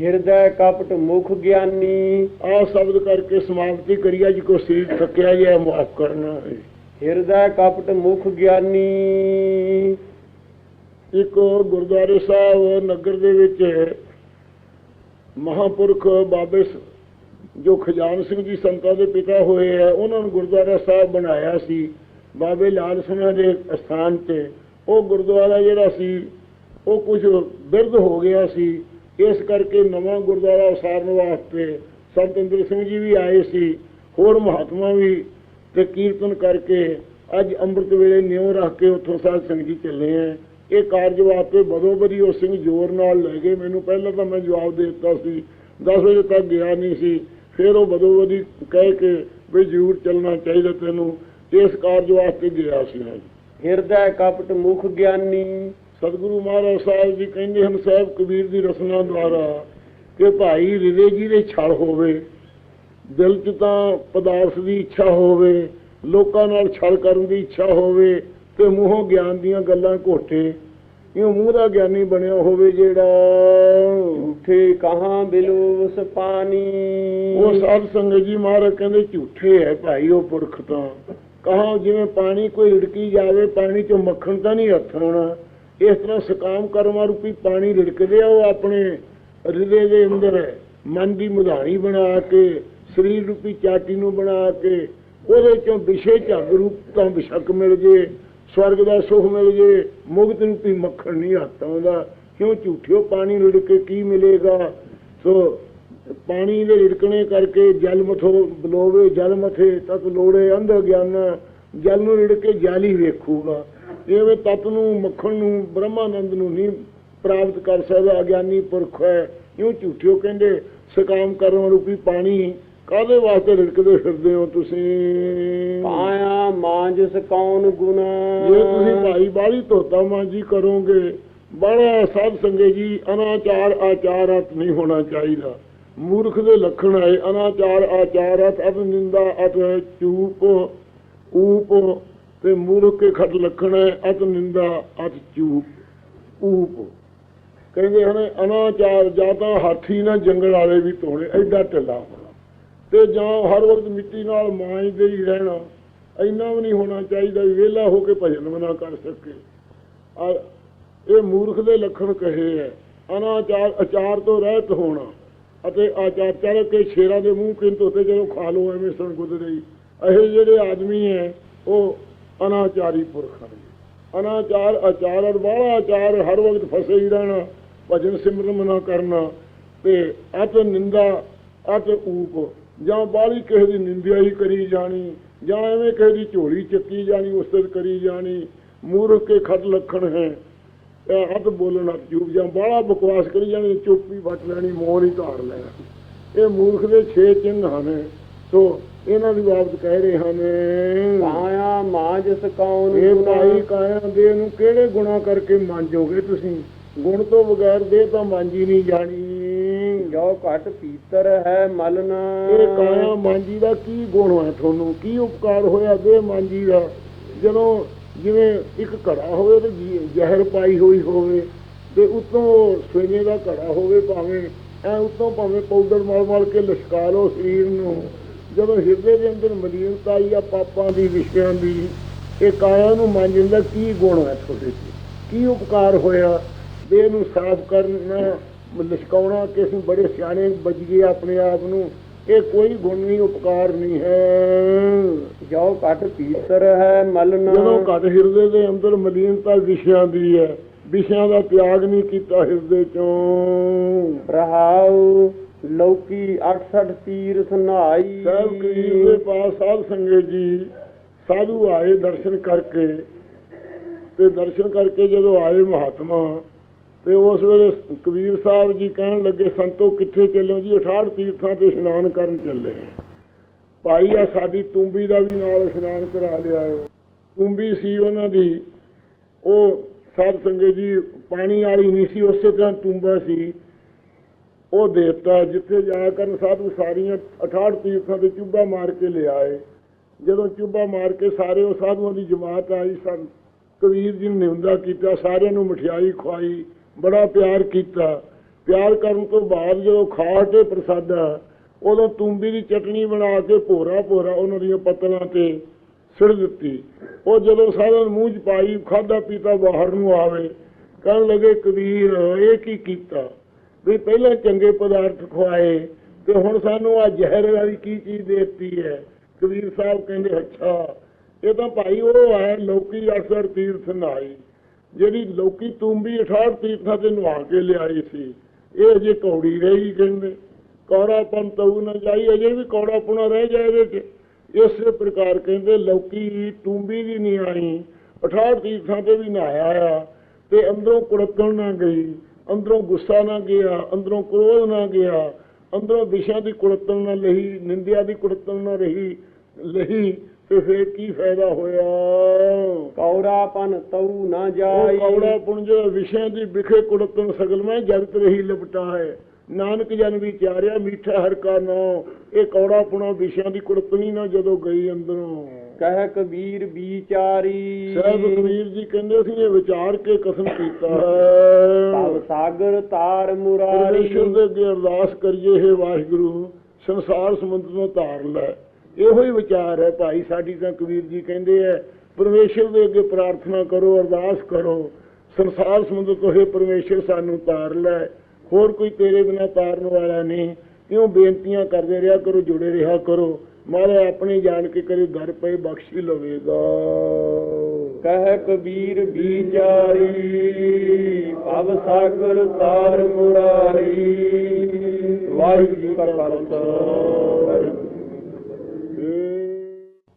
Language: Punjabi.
ਹਿਰਦੈ ਕਪਟ ਮੁਖ ਗਿਆਨੀ। ਆ ਸ਼ਬਦ ਕਰਕੇ ਸਮਾਪਤੀ ਕਰੀਆ ਜੀ ਕੋ ਸਰੀਰ ਥੱਕਿਆ ਜੀ ਮਾਫ ਕਰਨਾ ਹਿਰਦੈ ਕਪਟ ਮੁਖ ਗਿਆਨੀ। ਇੱਕ ਗੁਰਦੁਆਰੇ ਸਾਹਿਬ ਨਗਰ ਦੇ ਵਿੱਚ ਮਹਾਪੁਰਖ ਬਾਬੇ ਜੋ ਖਜਾਨ ਸਿੰਘ ਜੀ ਸੰਤਾਂ ਦੇ ਪਿਤਾ ਹੋਏ ਆ ਉਹਨਾਂ ਨੂੰ ਗੁਰਦੁਆਰਾ ਸਾਹਿਬ ਬਣਾਇਆ ਸੀ। ਬਾਬੇ ਲਾਲ ਸਿੰਘ ਦੇ ਸਥਾਨ ਤੇ। ਉਹ ਗੁਰਦੁਆਰਾ ਜਿਹੜਾ ਸੀ ਉਹ ਕੁਝ ਬਿਰਧ ਹੋ ਗਿਆ ਸੀ। ਇਸ ਕਰਕੇ ਨਵਾਂ ਗੁਰਦੁਆਰਾ ਉਸਾਰਨ ਵਾਸਤੇ ਸੰਤ ਇੰਦਰ ਸਿੰਘ ਜੀ ਵੀ ਆਏ ਸੀ, ਹੋਰ ਮਹਾਤਮਾ ਵੀ ਤੇ ਕੀਰਤਨ ਕਰਕੇ ਅੱਜ ਅੰਮ੍ਰਿਤ ਵੇਲੇ ਨਿਉ ਰੱਖ ਕੇ ਉੱਥੋਂ ਸਾਧ ਸੰਗਤ ਜੀ ਚੱਲੇ ਆ। ਇਹ ਕਾਰਜ ਵਾਸਤੇ ਬਦੋ ਬਦੀ ਉਹ ਸਿੰਘ ਜ਼ੋਰ ਨਾਲ ਲੈ ਗਏ। ਮੈਨੂੰ ਪਹਿਲਾਂ ਤਾਂ ਮੈਂ ਜਵਾਬ ਦੇ ਦਿੱਤਾ ਸੀ। 10 ਵਜੇ ਤੱਕ ਗਿਆ ਨਹੀਂ ਸੀ। ਫਿਰ ਉਹ ਬਦੋ ਬਦੀ ਕਹਿ ਕੇ ਵੀ ਜ਼ਰੂਰ ਚੱਲਣਾ ਚਾਹੀਦਾ ਤੈਨੂੰ। ਇਸ ਕਾਰਜ ਵਾਸਤੇ ਗਿਆ ਸੀ। ਮੈਂ ਹਿਰਦੈ ਕਪਟ ਮੁਖ ਗਿਆਨੀ ਸਤਿਗੁਰੂ ਮਹਾਰਾਜ ਸਾਹਿਬ ਜੀ ਕਹਿੰਦੇ ਹਨ ਸਾਹਿਬ ਕਬੀਰ ਦੀ ਰਸਨਾ ਦੁਆਰਾ ਕਿ ਭਾਈ ਹਿਰਦੇ ਜੀ ਦੇ ਛਲ ਹੋਵੇ ਦਿਲ 'ਚ ਤਾਂ ਪਦਾਰਥ ਦੀ ਇੱਛਾ ਹੋਵੇ ਲੋਕਾਂ ਨਾਲ ਛਲ ਕਰਨ ਦੀ ਇੱਛਾ ਹੋਵੇ ਤੇ ਮੂੰਹੋਂ ਗਿਆਨ ਦੀਆਂ ਗੱਲਾਂ ਘੋਟੇ ਇਹ ਮੂੰਹ ਦਾ ਗਿਆਨੀ ਬਣਿਆ ਹੋਵੇ ਜਿਹੜਾ ਝੂਠੇ ਕਹਾਂ ਬਿਲੋਸ ਪਾਣੀ? ਉਹ ਸਾਧ ਸੰਗਤ ਜੀ ਮਹਾਰਾਜ ਕਹਿੰਦੇ ਝੂਠੇ ਹੈ ਭਾਈ ਉਹ ਪੁਰਖ ਤਾਂ। ਕਹਾ ਜਿਵੇਂ ਪਾਣੀ ਕੋਈ ੜਕੀ ਜਾਵੇ ਪਾਣੀ ਚੋਂ ਮੱਖਣ ਤਾਂ ਨਹੀਂ ਹੱਥ ਆਉਣਾ। ਇਸ ਤਰ੍ਹਾਂ ਸਕਾਮ ਕਰਮਾਂ ਰੂਪੀ ਪਾਣੀ ਰਿੜਕਦੇ ਆ ਉਹ ਆਪਣੇ ਹਿਰਦੇ ਦੇ ਅੰਦਰ ਮਨ ਦੀ ਮੁਧਾਣੀ ਬਣਾ ਕੇ, ਸਰੀਰ ਰੂਪੀ ਚਾਟੀ ਨੂੰ ਬਣਾ ਕੇ, ਉਹਦੇ ਚੋਂ ਵਿਸ਼ੇ ਝੱਗ ਰੂਪ ਤਾਂ ਬਿਸ਼ਕ ਮਿਲ ਜੇ, ਸਵਰਗ ਦਾ ਸੁਖ ਮਿਲ ਜੇ, ਮੁਕਤ ਰੂਪੀ ਮੱਖਣ ਨਹੀਂ ਹੱਥ ਆਉਂਦਾ। ਕਿਉਂ ਝੂਠਿਓ ਪਾਣੀ ਰੁੜ ਕੇ ਕੀ ਮਿਲੇਗਾ? ਸੋ ਪਾਣੀ ਦੇ ਰਿੜਕਣੇ ਕਰਕੇ ਜਲ ਮਥੋ ਬਲੋਵੇ, ਜਲ ਮਥੇ ਤਤ ਲੋੜੇ ਅੰਧ ਗਿਆਨ, ਜਲ ਨੂੰ ਰਿੜ ਕੇ ਜਲ ਹੀ ਵੇਖੂਗਾ। ਜਿਵੇਂ ਤਤ ਨੂੰ ਮੱਖਣ ਨੂੰ ਬ੍ਰਹਮਾਨੰਦ ਨੂੰ ਨਹੀਂ ਪ੍ਰਾਪਤ ਕਰ ਸਕਦਾ ਅਗਿਆਨੀ ਪੁਰਖ ਹੈ। ਇਉਂ ਝੂਠਿਓ ਕਹਿੰਦੇ ਸਕਾਮ ਕਰਨ ਰੂਪੀ ਪਾਣੀ ਕਾਦੇ ਵਾਸਤੇ ਰਿੜਕਦੇ ਫਿਰਦੇ ਹੋ ਤੁਸੀਂ? ਕਾਇਆ ਮਾਂਜਸ ਕੌਣ ਗੁਨਾ ਜੇ ਤੁਸੀਂ ਭਾਈ ਬਾਲੀ ਧੋਤਾ ਮਾਂਜੀ ਕਰੋਗੇ ਬੜਾ ਸਾਧ ਸੰਗੇ ਜੀ ਅਨਾਚਾਰ ਆਚਾਰਤ ਨਹੀਂ ਹੋਣਾ ਚਾਹੀਦਾ। ਮੂਰਖ ਦੇ ਲੱਖਣ ਹੈ ਅਨਾਚਾਰ ਆਚਾਰਤ ਅਤ ਨਿੰਦਾ ਅਤ ਚੂਪ ਊਪ ਤੇ ਮੂਰਖ ਕੇ ਖਟ ਲੱਖਣ ਹੈ, ਅਤ ਨਿੰਦਾ, ਅਤ ਚੂਪ, ਊਪ। ਕਹਿੰਦੇ ਹਨ, ਅਨਾਚਾਰ ਜਾਂ ਤਾਂ ਹਾਥੀ ਨਾ ਜੰਗਲ ਵਾਲੇ ਵੀ ਧੋਣੇ, ਐਡਾ ਢਿੱਲਾ ਹੋਣਾ। ਤੇ ਜਾਂ ਹਰ ਵਕਤ ਮਿੱਟੀ ਨਾਲ ਮਾਂਜਦੇ ਹੀ ਰਹਿਣਾ, ਇੰਨਾ ਵੀ ਨਹੀਂ ਹੋਣਾ ਚਾਹੀਦਾ ਵੀ ਵਿਹਲਾ ਹੋ ਕੇ ਭਜਨ ਵੀ ਕਰ ਸਕੇ। ਆ ਇਹ ਮੂਰਖ ਦੇ ਲੱਖਣ ਕਹੇ ਹੈ, ਅਨਾਚਾਰ, ਅਚਾਰ ਤੋਂ ਰਹਿਤ ਹੋਣਾ ਅਤੇ ਆਚਾਰ ਚੜ ਕੇ ਸ਼ੇਰਾਂ ਦੇ ਮੂੰਹ ਕਿੰਤ ਉੱਤੇ ਜਦੋਂ ਖਾ ਲੋ ਐਵੇਂ ਸਣ ਗੁਜ਼ਰੇ ਇਹ ਜਿਹੜੇ ਆਦਮੀ ਹੈ, ਉਹ ਅਨਾਚਾਰੀ ਪੁਰਖ ਹਨ। ਅਨਾਚਾਰ, ਆਚਾਰ ਔਰ ਬਾਹਲਾ ਆਚਾਰ ਹਰ ਵਕਤ ਫਸੇ ਹੀ ਰਹਿਣਾ, ਭਜਨ ਸਿਮਰਨ ਨਾ ਕਰਨਾ ਤੇ ਅਤ ਨਿੰਦਾ, ਅਤ ਊਪ। ਜਾਂ ਬਾਹਲੀ ਕਿਸੇ ਦੀ ਨਿੰਦਿਆ ਹੀ ਕਰੀ ਜਾਣੀ, ਜਾਂ ਐਵੇਂ ਕਿਸੇ ਦੀ ਝੋਲੀ ਚੱਕੀ ਜਾਣੀ ਉਸਤਤ ਕਰੀ ਜਾਣੀ, ਮੂਰਖ ਕੇ ਖਤ ਲੱਖਣ ਹੈ। ਇਹ ਹੱਥ ਬੋਲਣਾ ਜੂਬ ਜਾਂ ਬਾਹਲਾ ਬਕਵਾਸ ਕਰੀ ਜਾਣੀ, ਚੁੱਪੀ ਵੱਟ ਲੈਣੀ, ਮੋਹ ਨਹੀਂ ਧਾਰ ਲੈਣਾ। ਇਹ ਮੂਰਖ ਦੇ ਛੇ ਚਿੰਨ੍ਹ ਹਨ। ਸੋ ਇਹਨਾਂ ਦੀ ਬਾਬਤ ਕਹਿ ਰਹੇ ਹਨ ਕਾਇਆ ਮਾਂਜਸ ਕੌਣ ਇਹ ਭਾਈ ਕਾਇਆ ਦੇ ਨੂੰ ਕਿਹੜੇ ਗੁਣਾ ਕਰਕੇ ਮੰਜੋਗੇ ਤੁਸੀਂ? ਗੁਣ ਤੋਂ ਬਗੈਰ ਦੇ ਤਾਂ ਮਾਂਜੀ ਨਹੀਂ ਜਾਣੀ। ਜੋ ਘਟ ਪੀਤਰ ਹੈ ਮਲਨ। ਇਹ ਕਾਇਆ ਮਾਂਜੀ ਦਾ ਕੀ ਗੁਣ ਹੈ ਤੁਹਾਨੂੰ? ਕੀ ਉਪਕਾਰ ਹੋਇਆ ਦੇ ਮਾਂਜੀ ਦਾ? ਜਦੋਂ ਜਿਵੇਂ ਇੱਕ ਘੜਾ ਹੋਵੇ ਤੇ ਜ਼ਹਿਰ ਪਾਈ ਹੋਈ ਹੋਵੇ ਤੇ ਉਤੋਂ ਸਵੇਨੇ ਦਾ ਘੜਾ ਹੋਵੇ ਭਾਵੇਂ ਐ ਉਤੋਂ ਭਾਵੇਂ ਪਾਊਡਰ ਮਲ ਮਲ ਕੇ ਲਸ਼ਕਾ ਲਓ ਸਰੀਰ ਨੂੰ। ਜਦੋਂ ਹਿਰਦੇ ਦੇ ਅੰਦਰ ਮਲੀਨਤਾ ਆਈ ਆ ਪਾਪਾਂ ਦੀ ਵਿਸ਼ਿਆਂ ਦੀ ਇਹ ਕਾਇਆ ਨੂੰ ਮਾਂਜਣ ਦਾ ਕੀ ਗੁਣ ਹੈ ਤੁਹਾਡੇ 'ਚ ਕੀ ਉਪਕਾਰ ਹੋਇਆ? ਦੇਹ ਨੂੰ ਸਾਫ਼ ਕਰਨਾ ਲਸ਼ਕਾਉਣਾ ਕਿ ਅਸੀਂ ਬੜੇ ਸਿਆਣੇ ਬਚ ਗਏ ਆਪਣੇ ਆਪ ਨੂੰ ਇਹ ਕੋਈ ਗੁਣ ਨਹੀਂ ਉਪਕਾਰ ਨਹੀਂ ਹੈ। ਜੋ ਘਟ ਪੀਤਰ ਹੈ ਮਲਨ। ਜਦੋਂ ਘਟ ਹਿਰਦੇ ਦੇ ਅੰਦਰ ਮਲੀਨਤਾ ਵਿਸ਼ਿਆਂ ਦੀ ਹੈ ਵਿਸ਼ਿਆਂ ਦਾ ਤਿਆਗ ਨਹੀਂ ਕੀਤਾ ਹਿਰਦੇ ਚੋਂ। ਰਹਾਉ। ਲੋਕੀ 68 ਤੀਰਥ ਨਹਾਈ ਸਾਹਿਬ ਕਬੀਰ ਦੇ ਪਾਸ ਸਾਧ ਸੰਗਤ ਜੀ, ਸਾਧੂ ਆਏ ਦਰਸ਼ਨ ਕਰਕੇ। ਤੇ ਦਰਸ਼ਨ ਕਰਕੇ ਜਦੋਂ ਆਏ ਮਹਾਤਮਾ, ਤੇ ਉਸ ਵੇਲੇ ਕਬੀਰ ਸਾਹਿਬ ਜੀ ਕਹਿਣ ਲੱਗੇ, ਸੰਤੋ, ਕਿੱਥੇ ਚੱਲੋ ਜੀ? 68 ਤੀਰਥਾਂ ਤੇ ਇਸ਼ਨਾਨ ਕਰਨ ਚੱਲੇ ਭਾਈ ਆ ਸਾਡੀ ਤੁੰਬੀ ਦਾ ਵੀ ਨਾਲ ਇਸ਼ਨਾਨ ਕਰਾ ਲਿਆ ਤੁੰਬੀ ਸੀ ਉਹਨਾਂ ਦੀ। ਉਹ ਸਾਧ ਸੰਗਤ ਜੀ, ਪਾਣੀ ਵਾਲੀ ਨਹੀਂ ਸੀ, ਉਸੇ ਤਰ੍ਹਾਂ ਤੁੰਬਾ ਸੀ। ਉਹ ਦੇਵਤਾ ਜਿੱਥੇ ਜਾ ਕਰਨ ਸਾਧੂ ਸਾਰੀਆਂ 68 ਤੀਰਥਾਂ ਤੇ ਚੁੱਭਾ ਮਾਰ ਕੇ ਲਿਆਏ ਜਦੋਂ ਚੁੱਭਾ ਮਾਰ ਕੇ ਸਾਰੇ ਉਹ ਸਾਧੂਆਂ ਦੀ ਜਮਾਤ ਆਈ ਸਨ ਕਬੀਰ ਜੀ ਨੇ ਨਿੰਦਾ ਕੀਤਾ, ਸਾਰਿਆਂ ਨੂੰ ਮਠਿਆਈ ਖਵਾਈ, ਬੜਾ ਪਿਆਰ ਕੀਤਾ। ਪਿਆਰ ਕਰਨ ਤੋਂ ਬਾਅਦ ਜਦੋਂ ਖਾ ਕੇ ਪ੍ਰਸਾਦਾ, ਉਦੋਂ ਤੂੰਬੀ ਦੀ ਚਟਣੀ ਬਣਾ ਕੇ ਭੋਰਾ ਭੋਰਾ ਉਹਨਾਂ ਦੀਆਂ ਪੱਤਲਾਂ ਤੇ ਸਿਰ ਦਿੱਤੀ। ਉਹ ਜਦੋਂ ਸਾਰਿਆਂ ਨੂੰ ਮੂੰਹ ਚ ਪਾਈ ਖਾਦਾ ਪੀਤਾ ਬਾਹਰ ਨੂੰ ਆਵੇ, ਕਹਿਣ ਲੱਗੇ, ਕਬੀਰ, ਇਹ ਕੀ ਕੀਤਾ? ਵੀ ਪਹਿਲਾਂ ਚੰਗੇ ਪਦਾਰਥ ਖਵਾਏ ਤੇ ਹੁਣ ਸਾਨੂੰ ਆ ਜ਼ਹਿਰ ਵਾਲੀ ਕੀ ਚੀਜ਼ ਦੇ ਦਿੱਤੀ ਹੈ? ਕਬੀਰ ਸਾਹਿਬ ਕਹਿੰਦੇ, ਅੱਛਾ, ਇਹ ਤਾਂ ਭਾਈ ਉਹ ਹੈ ਲੋਕੀ ਅਕਸਰ ਤੀਰਥ ਨਾਈ, ਜਿਹੜੀ ਲੋਕੀ ਤੂੰਬੀ 68 ਤੀਰਥਾਂ ਤੇ ਨਵਾ ਕੇ ਲਿਆਈ ਸੀ। ਇਹ ਅਜੇ ਕੌੜੀ ਰਹੀ ਕਹਿੰਦੇ। ਕੌੜਾਪਨ ਤਉ ਨਾ ਜਾਈ, ਅਜੇ ਵੀ ਕੌੜਾਪੁਣਾ ਰਹਿ ਜਾਏ ਇਹਦੇ ਚ। ਇਸੇ ਪ੍ਰਕਾਰ ਕਹਿੰਦੇ, ਲੋਕੀ ਤੂੰਬੀ ਦੀ ਨਹੀਂ ਆਈ 68 ਤੀਰਥਾਂ ਤੇ ਵੀ ਨਹਾਇਆ ਆ ਤੇ ਅੰਦਰੋਂ ਕੁੜਕਣ ਨਾ ਗਈ। ਅੰਦਰੋਂ ਗੁੱਸਾ ਨਾ ਗਿਆ ਅੰਦਰੋਂ ਕ੍ਰੋਧ ਨਾ ਗਿਆ ਅੰਦਰੋਂ ਦਿਸ਼ਾ ਦੀ ਕੁੜਤਣ ਨਾ ਲਈ ਨਿੰਦਿਆ ਦੀ ਕੁੜਤਣ ਨਾ ਰਹੀ ਲਈ ਤੇ ਫੇਰ ਕੀ ਫਾਇਦਾ ਹੋਇਆ? ਕੌੜਾਪਨ ਤਉ ਨਾ ਜਾਈ। ਕੌੜਾ ਪੁੰਜ ਵਿਸ਼ਿਆਂ ਦੀ ਵਿਖੇ ਕੁੜਤਨ ਸਗਲ ਮੈਂ ਜਗਤ ਰਹੀ ਲਪਟਾ ਹੈ। ਨਾਨਕ ਜਨ ਵਿਚਾਰਿਆ ਮੀਠਾ ਹਰ ਕਾ ਨਾਮ ਇਹ ਕੌੜਾ ਪੁਣਾ ਵਿਸ਼ਿਆਂ ਦੀ ਕੁੜਤਨੀ ਨਾ ਜਦੋਂ ਗਈ ਅੰਦਰੋਂ। ਕਹਿ ਕਬੀਰ ਵਿਚਾਰੀ ਸਾਹਿਬ ਕਬੀਰ ਜੀ ਕਹਿੰਦੇ ਸੀ ਇਹ ਵਿਚਾਰ ਕੇ ਕਸਮ ਕੀਤਾ ਹੈ। ਸਾਗਰ ਤਾਰ ਮੁਰਾਰੀ। ਪਰਮੇਸ਼ਰ ਦੇ ਅੱਗੇ ਅਰਦਾਸ ਕਰੀਏ, ਹੈ ਵਾਹਿਗੁਰੂ, ਸੰਸਾਰ ਸਮੁੰਦਰ ਤੋਂ ਤਾਰ ਲੈ। ਇਹੋ ਹੀ ਵਿਚਾਰ ਹੈ ਭਾਈ, ਸਾਡੀ ਤਾਂ ਕਬੀਰ ਜੀ ਕਹਿੰਦੇ ਐ ਪਰਮੇਸ਼ਰ ਦੇ ਅੱਗੇ ਪ੍ਰਾਰਥਨਾ ਕਰੋ, ਅਰਦਾਸ ਕਰੋ। ਸੰਸਾਰ ਸਮੁੰਦਰ ਤੋਂ ਹੈ ਪਰਮੇਸ਼ਰ, ਸਾਨੂੰ ਤਾਰ ਲੈ। ਹੋਰ ਕੋਈ ਤੇਰੇ ਬਿਨਾ ਤਾਰਨ ਵਾਲਾ ਨਹੀਂ। ਕਿਉਂ ਬੇਨਤੀਆਂ ਕਰਦੇ ਰਿਹਾ ਕਰੋ, ਜੁੜੇ ਰਿਹਾ ਕਰੋ। ਮਾਰੇ ਆਪਣੇ ਜਾਣ ਕੇ ਕਰੇ ਦਰ ਪਏ, ਬਖਸ਼ੀ ਲਵੇਗਾ। ਕਹਿ ਕਬੀਰ ਵਿਚਾਰੀ ਭਵ ਸਾਗਰ ਤਾਰ ਮੁਰਾਰੀ। ਵਾਹਿਗੁਰੂ ਜੀ ਕਾ ਖਾਲਸਾ